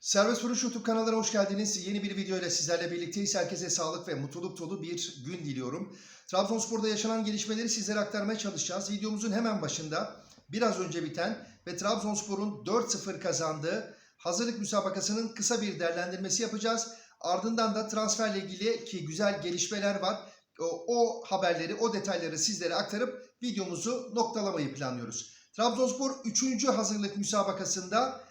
Serbest Vuruş YouTube kanalına hoş geldiniz. Yeni bir video ile sizlerle birlikteyiz. Herkese sağlık ve mutluluk dolu bir gün diliyorum. Trabzonspor'da yaşanan gelişmeleri sizlere aktarmaya çalışacağız. Videomuzun hemen başında biraz önce biten ve Trabzonspor'un 4-0 kazandığı hazırlık müsabakasının kısa bir değerlendirmesi yapacağız. Ardından da transferle ilgili ki güzel gelişmeler var. O, o haberleri, o detayları sizlere aktarıp videomuzu noktalamayı planlıyoruz. Trabzonspor 3. hazırlık müsabakasında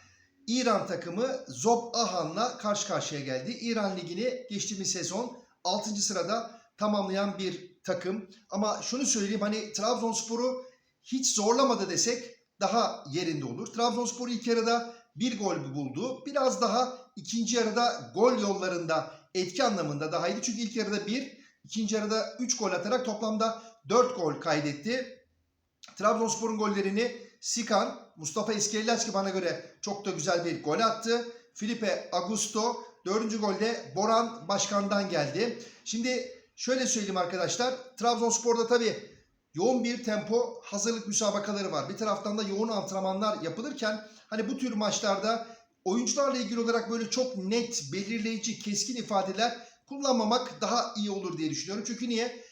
İran takımı Zob Ahan'la karşı karşıya geldi. İran Ligi'ni geçtiğimiz sezon 6. sırada tamamlayan bir takım. Ama şunu söyleyeyim hani Trabzonspor'u hiç zorlamadı desek daha yerinde olur. Trabzonspor ilk yarıda bir gol buldu. Biraz daha ikinci yarıda gol yollarında etki anlamında daha iyiydi. Çünkü ilk yarıda bir, ikinci yarıda 3 gol atarak toplamda 4 gol kaydetti. Trabzonspor'un gollerini Sikan, Mustafa İskellerski bana göre çok da güzel bir gol attı. Felipe Augusto, dördüncü golde Boran Başkan'dan geldi. Şimdi şöyle söyleyeyim arkadaşlar. Trabzonspor'da tabii yoğun bir tempo hazırlık müsabakaları var. Bir taraftan da yoğun antrenmanlar yapılırken hani bu tür maçlarda oyuncularla ilgili olarak böyle çok net, belirleyici, keskin ifadeler kullanmamak daha iyi olur diye düşünüyorum. Çünkü niye?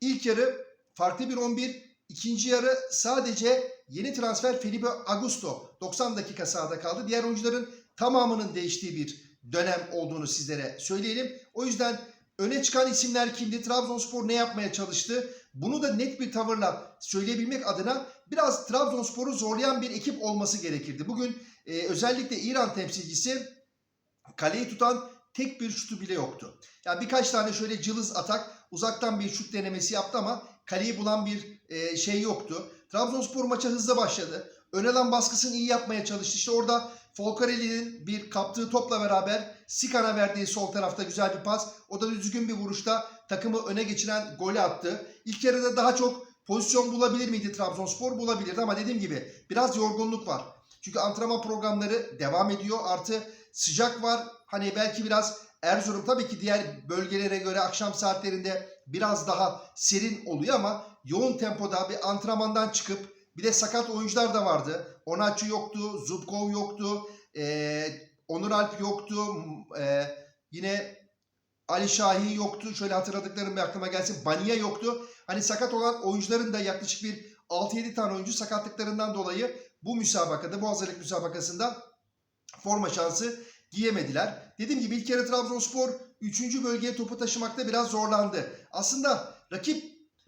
İlk yarı farklı bir 11, ikinci yarı sadece yeni transfer Felipe Augusto 90 dakika sahada kaldı. Diğer oyuncuların tamamının değiştiği bir dönem olduğunu sizlere söyleyelim. O yüzden öne çıkan isimler kimdi? Trabzonspor ne yapmaya çalıştı? Bunu da net bir tavırla söyleyebilmek adına biraz Trabzonspor'u zorlayan bir ekip olması gerekirdi. Bugün e, özellikle İran temsilcisi kaleyi tutan tek bir şutu bile yoktu. Yani birkaç tane şöyle cılız atak uzaktan bir şut denemesi yaptı ama kaleyi bulan bir e, şey yoktu. Trabzonspor maça hızlı başladı. Ön alan baskısını iyi yapmaya çalıştı. İşte orada Folcarelli'nin bir kaptığı topla beraber Sikan'a verdiği sol tarafta güzel bir pas. O da düzgün bir vuruşta takımı öne geçiren golü attı. İlk yarıda daha çok pozisyon bulabilir miydi Trabzonspor? Bulabilirdi ama dediğim gibi biraz yorgunluk var. Çünkü antrenman programları devam ediyor. Artı sıcak var. Hani belki biraz Erzurum tabii ki diğer bölgelere göre akşam saatlerinde biraz daha serin oluyor ama yoğun tempoda bir antrenmandan çıkıp bir de sakat oyuncular da vardı. Onaçu yoktu, Zubkov yoktu, ee, Onur Alp yoktu, ee, yine Ali Şahin yoktu. Şöyle hatırladıklarım bir aklıma gelsin. Baniye yoktu. Hani sakat olan oyuncuların da yaklaşık bir 6-7 tane oyuncu sakatlıklarından dolayı bu müsabakada, bu hazırlık müsabakasında forma şansı giyemediler. Dediğim gibi ilk kere Trabzonspor 3. bölgeye topu taşımakta biraz zorlandı. Aslında rakip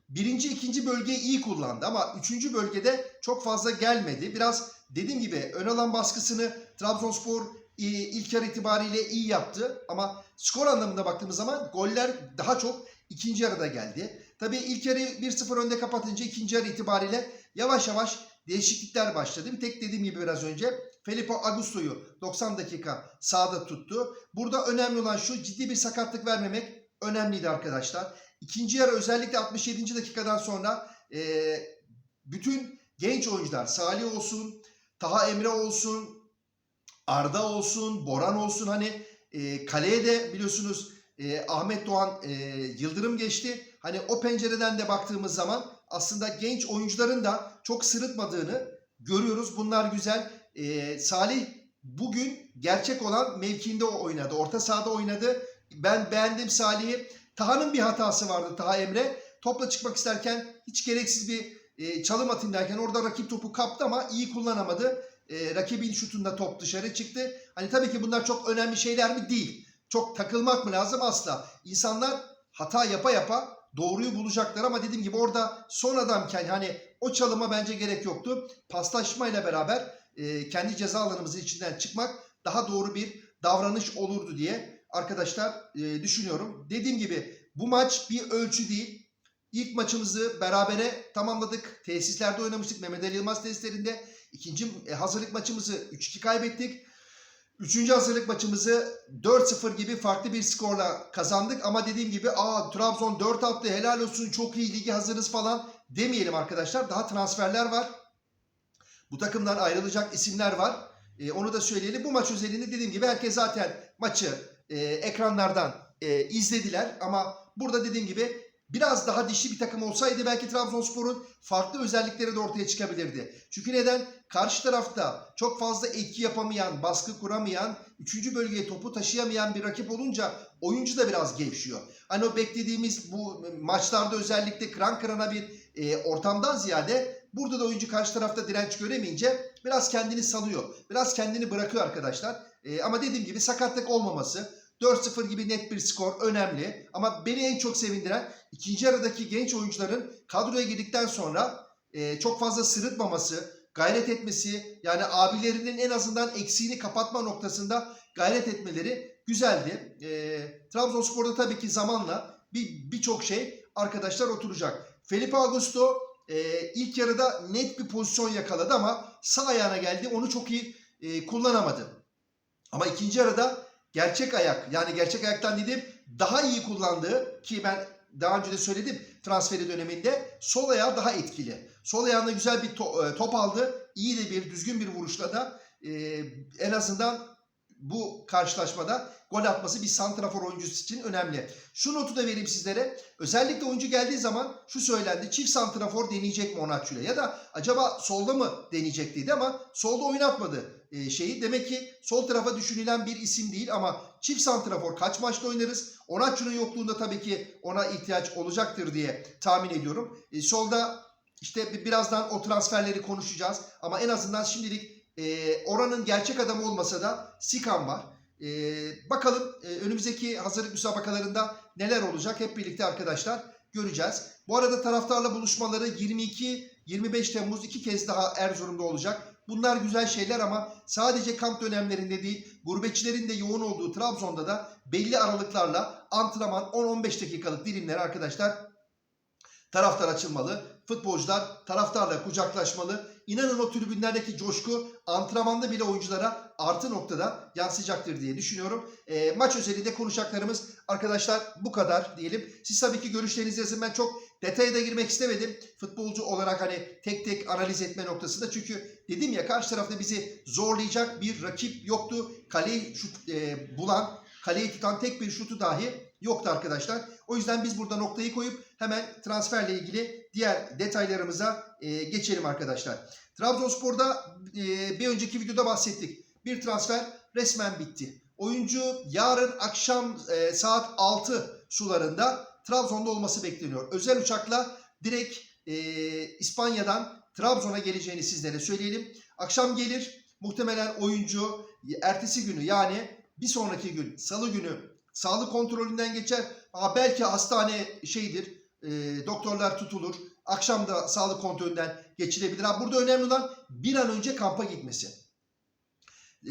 birinci, ikinci bölgeyi iyi kullandı ama üçüncü bölgede çok fazla gelmedi. Biraz dediğim gibi ön alan baskısını Trabzonspor e, ilk yarı itibariyle iyi yaptı ama skor anlamında baktığımız zaman goller daha çok ikinci yarıda geldi. Tabii ilk yarı 1-0 önde kapatınca ikinci yarı itibariyle yavaş yavaş değişiklikler başladı. Bir tek dediğim gibi biraz önce Felipe Augusto'yu 90 dakika sağda tuttu. Burada önemli olan şu ciddi bir sakatlık vermemek önemliydi arkadaşlar. İkinci yarı özellikle 67. dakikadan sonra e, bütün genç oyuncular Salih olsun, Taha Emre olsun, Arda olsun, Boran olsun hani e, kaleye de biliyorsunuz e, Ahmet Doğan e, Yıldırım geçti. Hani o pencereden de baktığımız zaman aslında genç oyuncuların da çok sırıtmadığını görüyoruz. Bunlar güzel. E, Salih bugün gerçek olan mevkiinde oynadı. Orta sahada oynadı. Ben beğendim Salih'i. Taha'nın bir hatası vardı Taha Emre. Topla çıkmak isterken hiç gereksiz bir e, çalım atayım derken orada rakip topu kaptı ama iyi kullanamadı. E, rakibin şutunda top dışarı çıktı. Hani tabii ki bunlar çok önemli şeyler mi? Değil. Çok takılmak mı lazım? Asla. İnsanlar hata yapa yapa doğruyu bulacaklar ama dediğim gibi orada son adamken hani o çalıma bence gerek yoktu. Paslaşmayla beraber e, kendi ceza alanımızın içinden çıkmak daha doğru bir davranış olurdu diye arkadaşlar e, düşünüyorum. Dediğim gibi bu maç bir ölçü değil. İlk maçımızı berabere tamamladık. Tesislerde oynamıştık Mehmet Ali Yılmaz tesislerinde. İkinci e, hazırlık maçımızı 3-2 kaybettik. Üçüncü hazırlık maçımızı 4-0 gibi farklı bir skorla kazandık. Ama dediğim gibi aa Trabzon 4 attı helal olsun çok iyi ligi hazırız falan demeyelim arkadaşlar. Daha transferler var. Bu takımdan ayrılacak isimler var. E, onu da söyleyelim. Bu maç özelinde dediğim gibi herkes zaten maçı e, ekranlardan e, izlediler. Ama burada dediğim gibi biraz daha dişli bir takım olsaydı belki Trabzonspor'un farklı özellikleri de ortaya çıkabilirdi. Çünkü neden? Karşı tarafta çok fazla etki yapamayan, baskı kuramayan, üçüncü bölgeye topu taşıyamayan bir rakip olunca oyuncu da biraz gevşiyor. Hani o beklediğimiz bu maçlarda özellikle kıran kırana bir e, ortamdan ziyade burada da oyuncu karşı tarafta direnç göremeyince biraz kendini salıyor. Biraz kendini bırakıyor arkadaşlar. E, ama dediğim gibi sakatlık olmaması, 4-0 gibi net bir skor önemli. Ama beni en çok sevindiren ikinci yarıdaki genç oyuncuların kadroya girdikten sonra e, çok fazla sırıtmaması, gayret etmesi yani abilerinin en azından eksiğini kapatma noktasında gayret etmeleri güzeldi. E, Trabzonspor'da tabii ki zamanla bir birçok şey arkadaşlar oturacak. Felipe Augusto e, ilk yarıda net bir pozisyon yakaladı ama sağ ayağına geldi. Onu çok iyi e, kullanamadı. Ama ikinci yarıda gerçek ayak yani gerçek ayaktan dedim daha iyi kullandığı ki ben daha önce de söyledim transferi döneminde sol ayağı daha etkili. Sol ayağında güzel bir to- e, top aldı. İyi de bir düzgün bir vuruşla da e, en azından bu karşılaşmada gol atması bir santrafor oyuncusu için önemli. Şu notu da vereyim sizlere. Özellikle oyuncu geldiği zaman şu söylendi. Çift santrafor deneyecek mi Onatçı'yla? Ya da acaba solda mı deneyecek dedi ama solda oynatmadı e, şeyi. Demek ki sol tarafa düşünülen bir isim değil ama çift santrafor kaç maçta oynarız? Onatçı'nın yokluğunda tabii ki ona ihtiyaç olacaktır diye tahmin ediyorum. E, solda işte bi- birazdan o transferleri konuşacağız ama en azından şimdilik e, oranın gerçek adamı olmasa da Sikan var. E, bakalım e, önümüzdeki hazırlık müsabakalarında neler olacak hep birlikte arkadaşlar göreceğiz. Bu arada taraftarla buluşmaları 22-25 Temmuz iki kez daha Erzurum'da olacak. Bunlar güzel şeyler ama sadece kamp dönemlerinde değil, gurbetçilerin de yoğun olduğu Trabzon'da da belli aralıklarla antrenman 10-15 dakikalık dilimler arkadaşlar taraftar açılmalı. Futbolcular taraftarla kucaklaşmalı. İnanın o tribünlerdeki coşku antrenmanda bile oyunculara artı noktada yansıyacaktır diye düşünüyorum. E, maç özelinde konuşacaklarımız arkadaşlar bu kadar diyelim. Siz tabii ki görüşlerinizi yazın. Ben çok detaya da girmek istemedim. Futbolcu olarak hani tek tek analiz etme noktasında. Çünkü dedim ya karşı tarafta bizi zorlayacak bir rakip yoktu. Kaleyi şut e, bulan, kaleyi tutan tek bir şutu dahi yoktu arkadaşlar. O yüzden biz burada noktayı koyup hemen transferle ilgili diğer detaylarımıza e, geçelim arkadaşlar. Trabzonspor'da e, bir önceki videoda bahsettik. Bir transfer resmen bitti. Oyuncu yarın akşam e, saat 6 sularında Trabzon'da olması bekleniyor. Özel uçakla direkt e, İspanya'dan Trabzon'a geleceğini sizlere söyleyelim. Akşam gelir. Muhtemelen oyuncu ertesi günü yani bir sonraki gün salı günü sağlık kontrolünden geçer. Aa, belki hastane şeydir. E, doktorlar tutulur. Akşam da sağlık kontrolünden geçilebilir. Ha, burada önemli olan bir an önce kampa gitmesi.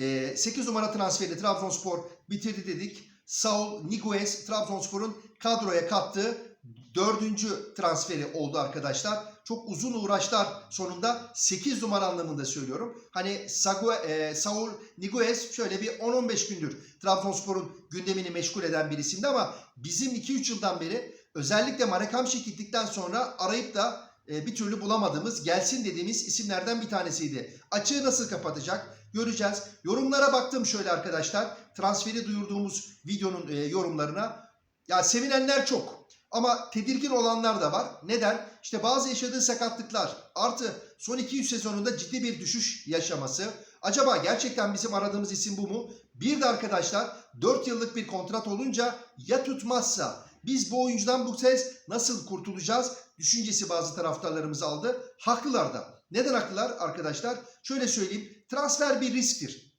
E, 8 numara transferi Trabzonspor bitirdi dedik. Saul Niguez Trabzonspor'un kadroya kattığı dördüncü transferi oldu arkadaşlar. Çok uzun uğraşlar sonunda 8 numara anlamında söylüyorum. Hani e, Saul Niguez şöyle bir 10-15 gündür Trabzonspor'un gündemini meşgul eden bir isimdi ama bizim 2-3 yıldan beri özellikle Marekamşik gittikten sonra arayıp da e, bir türlü bulamadığımız gelsin dediğimiz isimlerden bir tanesiydi. Açığı nasıl kapatacak göreceğiz. Yorumlara baktım şöyle arkadaşlar. Transferi duyurduğumuz videonun e, yorumlarına. Ya sevinenler çok. Ama tedirgin olanlar da var. Neden? İşte bazı yaşadığı sakatlıklar artı son 200 sezonunda ciddi bir düşüş yaşaması. Acaba gerçekten bizim aradığımız isim bu mu? Bir de arkadaşlar 4 yıllık bir kontrat olunca ya tutmazsa biz bu oyuncudan bu kez nasıl kurtulacağız? Düşüncesi bazı taraftarlarımız aldı. Haklılar da. Neden haklılar arkadaşlar? Şöyle söyleyeyim. Transfer bir risktir.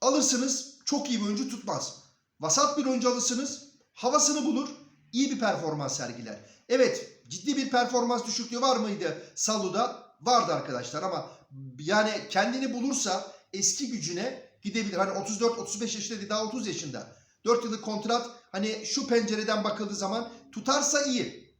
Alırsınız çok iyi bir oyuncu tutmaz. Vasat bir oyuncu alırsınız havasını bulur, iyi bir performans sergiler. Evet, ciddi bir performans düşüklüğü var mıydı Salu'da? Vardı arkadaşlar ama yani kendini bulursa eski gücüne gidebilir. Hani 34-35 yaşında değil daha 30 yaşında. 4 yıllık kontrat hani şu pencereden bakıldığı zaman tutarsa iyi.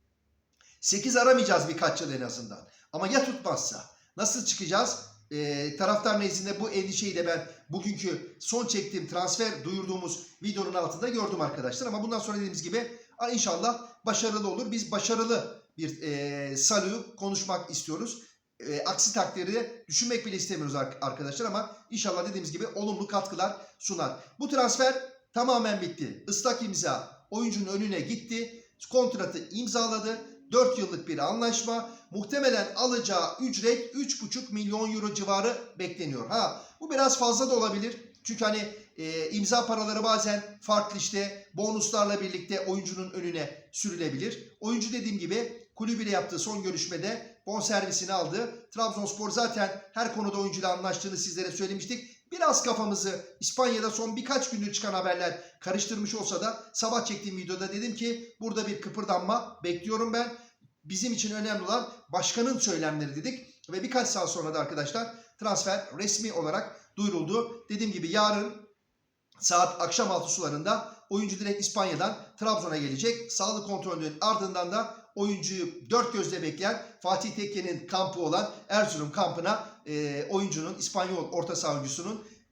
8 aramayacağız birkaç yıl en azından. Ama ya tutmazsa? Nasıl çıkacağız? Ee, taraftar nezdinde bu endişeyi de ben bugünkü son çektiğim transfer duyurduğumuz videonun altında gördüm arkadaşlar. Ama bundan sonra dediğimiz gibi inşallah başarılı olur. Biz başarılı bir e, Salih'i konuşmak istiyoruz. E, aksi takdirde düşünmek bile istemiyoruz ar- arkadaşlar ama inşallah dediğimiz gibi olumlu katkılar sunar. Bu transfer tamamen bitti. Islak imza oyuncunun önüne gitti. kontratı imzaladı. 4 yıllık bir anlaşma. Muhtemelen alacağı ücret 3,5 milyon euro civarı bekleniyor. Ha bu biraz fazla da olabilir. Çünkü hani e, imza paraları bazen farklı işte bonuslarla birlikte oyuncunun önüne sürülebilir. Oyuncu dediğim gibi kulübüyle yaptığı son görüşmede bonservisini aldı. Trabzonspor zaten her konuda oyuncuyla anlaştığını sizlere söylemiştik. Biraz kafamızı İspanya'da son birkaç gündür çıkan haberler karıştırmış olsa da sabah çektiğim videoda dedim ki burada bir kıpırdanma bekliyorum ben. Bizim için önemli olan başkanın söylemleri dedik. Ve birkaç saat sonra da arkadaşlar transfer resmi olarak duyuruldu. Dediğim gibi yarın saat akşam altı sularında oyuncu direkt İspanya'dan Trabzon'a gelecek. Sağlık kontrolünün ardından da oyuncuyu dört gözle bekleyen Fatih Tekke'nin kampı olan Erzurum kampına e, oyuncunun İspanyol orta saha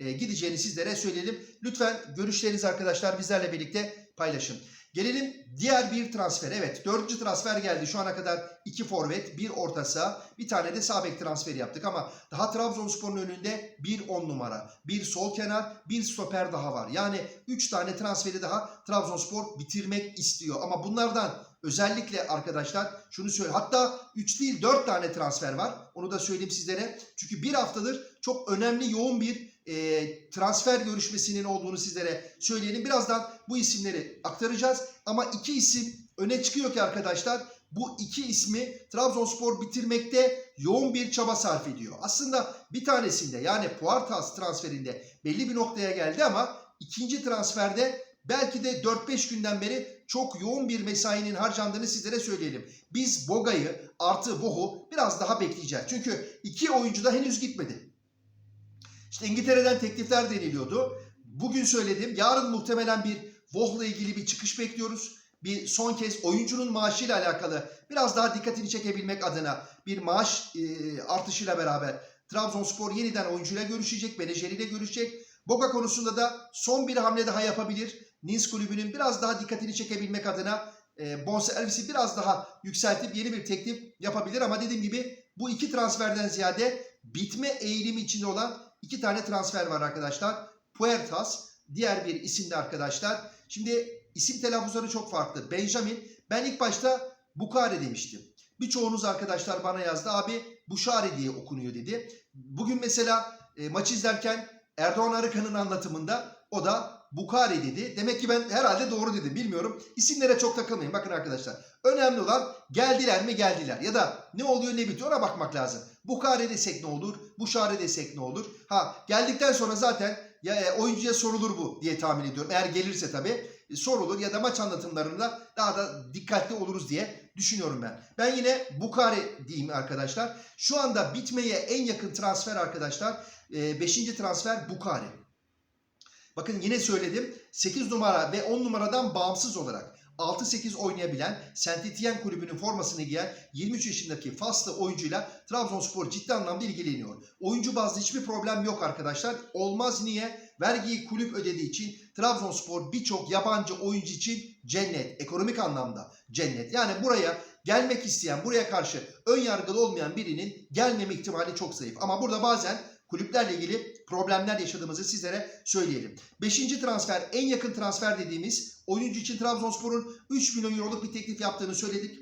e, gideceğini sizlere söyleyelim. Lütfen görüşlerinizi arkadaşlar bizlerle birlikte paylaşın. Gelelim diğer bir transfer. Evet dördüncü transfer geldi. Şu ana kadar iki forvet, bir orta saha, bir tane de sağ bek transferi yaptık ama daha Trabzonspor'un önünde bir on numara, bir sol kenar, bir stoper daha var. Yani üç tane transferi daha Trabzonspor bitirmek istiyor. Ama bunlardan özellikle arkadaşlar şunu söyle. Hatta 3 değil 4 tane transfer var. Onu da söyleyeyim sizlere. Çünkü bir haftadır çok önemli yoğun bir e, transfer görüşmesinin olduğunu sizlere söyleyelim. Birazdan bu isimleri aktaracağız. Ama iki isim öne çıkıyor ki arkadaşlar bu iki ismi Trabzonspor bitirmekte yoğun bir çaba sarf ediyor. Aslında bir tanesinde yani Puertas transferinde belli bir noktaya geldi ama ikinci transferde belki de 4-5 günden beri çok yoğun bir mesainin harcandığını sizlere söyleyelim. Biz Boga'yı artı Voh'u biraz daha bekleyeceğiz. Çünkü iki oyuncu da henüz gitmedi. İşte İngiltere'den teklifler deniliyordu. Bugün söyledim. Yarın muhtemelen bir Voh'la ilgili bir çıkış bekliyoruz. Bir son kez oyuncunun maaşıyla alakalı biraz daha dikkatini çekebilmek adına bir maaş e, artışıyla beraber Trabzonspor yeniden oyuncuyla görüşecek, menajeriyle görüşecek. Boga konusunda da son bir hamle daha yapabilir. Nice kulübünün biraz daha dikkatini çekebilmek adına e, bonservisi biraz daha yükseltip yeni bir teklif yapabilir. Ama dediğim gibi bu iki transferden ziyade bitme eğilimi içinde olan iki tane transfer var arkadaşlar. Puertas, diğer bir isimli arkadaşlar. Şimdi isim telaffuzları çok farklı. Benjamin, ben ilk başta Bukare demiştim. Birçoğunuz arkadaşlar bana yazdı abi Buşari diye okunuyor dedi. Bugün mesela e, maç izlerken Erdoğan Arıkan'ın anlatımında o da Bukari dedi. Demek ki ben herhalde doğru dedim bilmiyorum. İsimlere çok takılmayın bakın arkadaşlar. Önemli olan geldiler mi geldiler ya da ne oluyor ne bitiyor ona bakmak lazım. Bukari desek ne olur? Buşari desek ne olur? Ha geldikten sonra zaten ya e, oyuncuya sorulur bu diye tahmin ediyorum. Eğer gelirse tabii e, sorulur ya da maç anlatımlarında daha da dikkatli oluruz diye düşünüyorum ben. Ben yine Bukari diyeyim arkadaşlar. Şu anda bitmeye en yakın transfer arkadaşlar 5. transfer Bukari. Bakın yine söyledim 8 numara ve 10 numaradan bağımsız olarak 6-8 oynayabilen Saint Etienne kulübünün formasını giyen 23 yaşındaki Faslı oyuncuyla Trabzonspor ciddi anlamda ilgileniyor. Oyuncu bazlı hiçbir problem yok arkadaşlar. Olmaz niye? Vergiyi kulüp ödediği için Trabzonspor birçok yabancı oyuncu için cennet. Ekonomik anlamda cennet. Yani buraya gelmek isteyen, buraya karşı ön yargılı olmayan birinin gelmeme ihtimali çok zayıf. Ama burada bazen kulüplerle ilgili problemler yaşadığımızı sizlere söyleyelim. Beşinci transfer, en yakın transfer dediğimiz oyuncu için Trabzonspor'un 3 milyon euroluk bir teklif yaptığını söyledik.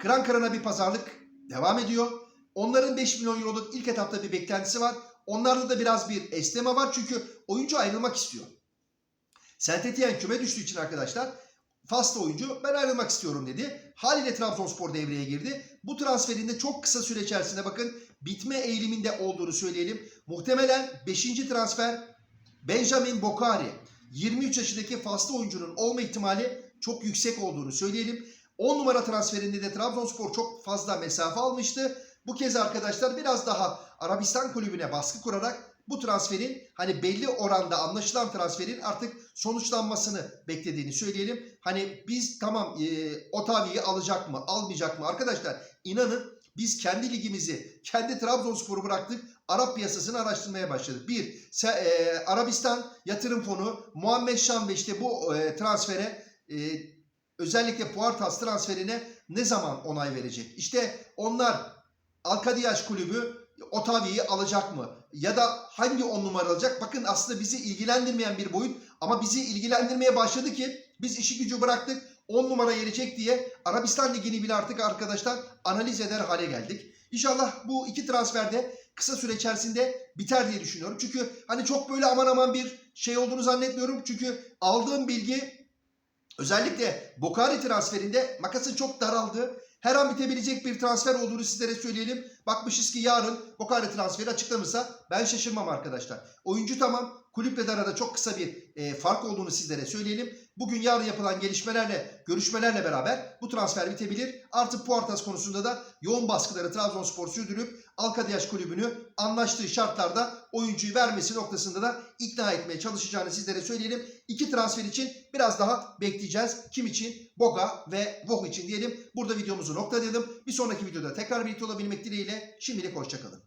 Kıran kırana bir pazarlık devam ediyor. Onların 5 milyon euroluk ilk etapta bir beklentisi var. Onlarda da biraz bir esneme var çünkü oyuncu ayrılmak istiyor. Saint Etienne küme düştüğü için arkadaşlar Faslı oyuncu ben ayrılmak istiyorum dedi. Haliyle Trabzonspor devreye girdi. Bu transferinde çok kısa süre içerisinde bakın bitme eğiliminde olduğunu söyleyelim. Muhtemelen 5. transfer Benjamin Bokari. 23 yaşındaki Faslı oyuncunun olma ihtimali çok yüksek olduğunu söyleyelim. 10 numara transferinde de Trabzonspor çok fazla mesafe almıştı. Bu kez arkadaşlar biraz daha Arabistan kulübüne baskı kurarak bu transferin hani belli oranda anlaşılan transferin artık sonuçlanmasını beklediğini söyleyelim. Hani biz tamam e, Otavi'yi alacak mı almayacak mı arkadaşlar inanın biz kendi ligimizi kendi Trabzonspor'u bıraktık Arap piyasasını araştırmaya başladık. Bir e, Arabistan yatırım fonu Muhammed Şam ve işte bu e, transfere e, özellikle Puertas transferine ne zaman onay verecek? İşte onlar Alkadiyaş kulübü Otavi'yi alacak mı? Ya da hangi on numara alacak? Bakın aslında bizi ilgilendirmeyen bir boyut ama bizi ilgilendirmeye başladı ki biz işi gücü bıraktık. 10 numara gelecek diye Arabistan Ligi'ni bile artık arkadaşlar analiz eder hale geldik. İnşallah bu iki transferde kısa süre içerisinde biter diye düşünüyorum. Çünkü hani çok böyle aman aman bir şey olduğunu zannetmiyorum. Çünkü aldığım bilgi özellikle Bokari transferinde makasın çok daraldığı, her an bitebilecek bir transfer olduğunu sizlere söyleyelim. Bakmışız ki yarın Bokari transferi açıklanırsa ben şaşırmam arkadaşlar. Oyuncu tamam. Kulüple de arada çok kısa bir e, fark olduğunu sizlere söyleyelim. Bugün yarın yapılan gelişmelerle, görüşmelerle beraber bu transfer bitebilir. Artık Puartas konusunda da yoğun baskıları Trabzonspor sürdürüp Alkadiyaş kulübünü anlaştığı şartlarda oyuncuyu vermesi noktasında da ikna etmeye çalışacağını sizlere söyleyelim. İki transfer için biraz daha bekleyeceğiz. Kim için? Boga ve Voh için diyelim. Burada videomuzu noktalayalım. Bir sonraki videoda tekrar birlikte olabilmek dileğiyle şimdilik hoşçakalın.